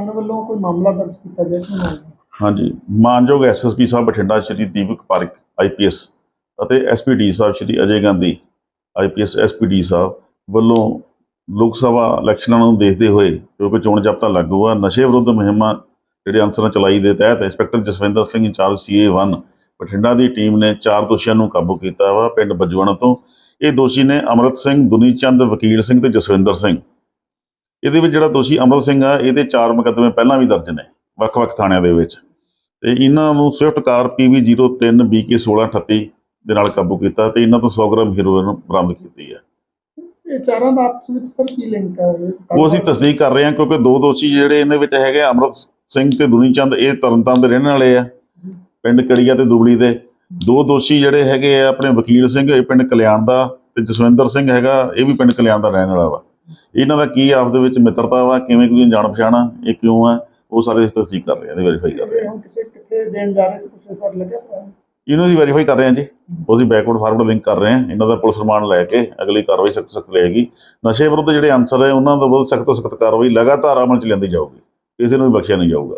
ਉਹਨਾਂ ਵੱਲੋਂ ਕੋਈ ਮਾਮਲਾ ਦਰਜ ਕੀਤਾ ਗਿਆ ਕਿ ਨਹੀਂ? ਹਾਂਜੀ, ਮਾਨਯੋਗ ਐਸਐਸਪੀ ਸਾਹਿਬ ਬਠਿੰਡਾ ਸ਼੍ਰੀ ਦੀਪਕ ਪਾਰਕ ਆਈਪੀਐਸ ਅਤੇ ਐਸਪੀਡੀ ਸਾਹਿਬ ਸ਼੍ਰੀ ਅਜੇ ਗਾਂਧੀ ਆਈਪੀਐਸ ਐਸਪੀਡੀ ਸਾਹਿਬ ਵੱਲੋਂ ਲੋਕ ਸਭਾ ਇਲੈਕਸ਼ਨਾਂ ਨੂੰ ਦੇਖਦੇ ਹੋਏ ਕਿਉਂਕਿ ਚੋਣ ਜਾਬਤਾ ਲਾਗੂ ਆ, ਨਸ਼ੇ ਵਿਰੁੱਧ ਮੁਹਿੰਮਾਂ ਜਿਹੜੇ ਅਨਸਰਾਂ ਚਲਾਈ ਦੇ ਤਹਿਤ inspector Jaswinder Singh incharge CA 1 Bathinda ਦੀ ਟੀਮ ਨੇ ਚਾਰ ਦੋਸ਼ੀਆਂ ਨੂੰ ਕਾਬੂ ਕੀਤਾ ਵਾ ਪਿੰਡ ਬਜਵਣ ਤੋਂ। ਇਹ ਦੋਸ਼ੀ ਨੇ ਅਮਰਤ ਸਿੰਘ ਦੁਨੀ ਚੰਦ ਵਕੀਲ ਸਿੰਘ ਤੇ ਜਸਵਿੰਦਰ ਸਿੰਘ। ਇਹਦੇ ਵਿੱਚ ਜਿਹੜਾ ਦੋਸ਼ੀ ਅਮਰਤ ਸਿੰਘ ਆ ਇਹਦੇ ਚਾਰ ਮੁਕੱਦਮੇ ਪਹਿਲਾਂ ਵੀ ਦਰਜ ਨੇ ਵੱਖ-ਵੱਖ ਥਾਣਿਆਂ ਦੇ ਵਿੱਚ। ਤੇ ਇਹਨਾਂ ਨੂੰ ਸਵਿਫਟ ਕਾਰ PV 03 BK 1638 ਦੇ ਨਾਲ ਕਾਬੂ ਕੀਤਾ ਤੇ ਇਹਨਾਂ ਤੋਂ 100 ਗ੍ਰਾਮ ਹੈਰੋਇਨ ਬਰਾਮਦ ਕੀਤੀ ਹੈ ਇਹ ਚਾਰਾਂ ਦਾ ਆਪਸ ਵਿੱਚ ਸਰ ਕੀ ਲਿੰਕ ਹੈ ਉਹ ਅਸੀਂ ਤਸਦੀਕ ਕਰ ਰਹੇ ਹਾਂ ਕਿਉਂਕਿ ਦੋ ਦੋਸ਼ੀ ਜਿਹੜੇ ਇਹਦੇ ਵਿੱਚ ਹੈਗੇ ਅਮਰਤ ਸਿੰਘ ਤੇ ਦੁਨੀ ਚੰਦ ਇਹ ਤਰਨਤਾਰਨ ਦੇ ਰਹਿਣ ਵਾਲੇ ਆ ਪਿੰਡ ਕੜੀਆ ਤੇ ਦੁਬਲੀ ਦੇ। ਦੋ ਦੋਸ਼ੀ ਜਿਹੜੇ ਹੈਗੇ ਆ ਆਪਣੇ ਵਕੀਲ ਸਿੰਘ ਇਹ ਪਿੰਡ ਕਲਿਆਣ ਦਾ ਤੇ ਜਸਵਿੰਦਰ ਸਿੰਘ ਹੈਗਾ ਇਹ ਵੀ ਪਿੰਡ ਕਲਿਆਣ ਦਾ ਰਹਿਣ ਵਾਲਾ ਵਾ। ਇਹਨਾਂ ਦਾ ਕੀ ਆਪਸ ਦੇ ਵਿੱਚ ਮਿੱਤਰਤਾ ਵਾ? ਕਿਵੇਂ ਕੋਈ ਜਾਣ ਪਛਾਣਾ? ਇਹ ਕਿਉਂ ਆ? ਉਹ ਸਾਰੇ ਅਸੀਂ ਤਸਦੀਕ ਕਰ ਰਹੇ ਹਾਂ ਤੇ ਵੈਰੀਫਾਈ ਕਰ ਰਹੇ ਹਾਂ ਇਹ ਹੁਣ ਕਿਸੇ ਕਿੱਥੇ ਦੇਣ ਜਾ ਰਹੇ ਸੀ ਕੁਛ ਪਰ ਲੱਗਿਆ? ਇਹਨੂੰ ਅਸੀਂ ਵੈਰੀਫਾਈ ਕਰ ਰਹੇ ਹਾਂ ਜੀ। ਉਹਦੀ ਬੈਕਵਰਡ ਫਾਰਵਰਡ ਲਿੰਕ ਕਰ ਰਹੇ ਹਾਂ ਇਹਨਾਂ ਦਾ ਪੁਲਿਸ ਰਿਮਾਂਡ ਲੈ ਕੇ ਅਗਲੀ ਕਾਰਵਾਈ ਸਖਤ ਸਖਤ ਲਏਗੀ। ਨਸ਼ੇ ਵਿਰੁੱਧ ਜਿਹੜੇ ਅਨਸਰ ਹੈ ਉਹਨਾਂ ਦਾ ਬਹੁਤ ਸਖਤ ਸਖਤ ਕਾਰਵਾਈ ਲਗਾਤਾਰ ਅਮਲ ਚ ਲੈਂਦੀ ਜਾਊਗੀ। ਕਿਸੇ ਨੂੰ ਵੀ ਬਖਸ਼ਿਆ ਨਹੀਂ ਜਾਊਗਾ।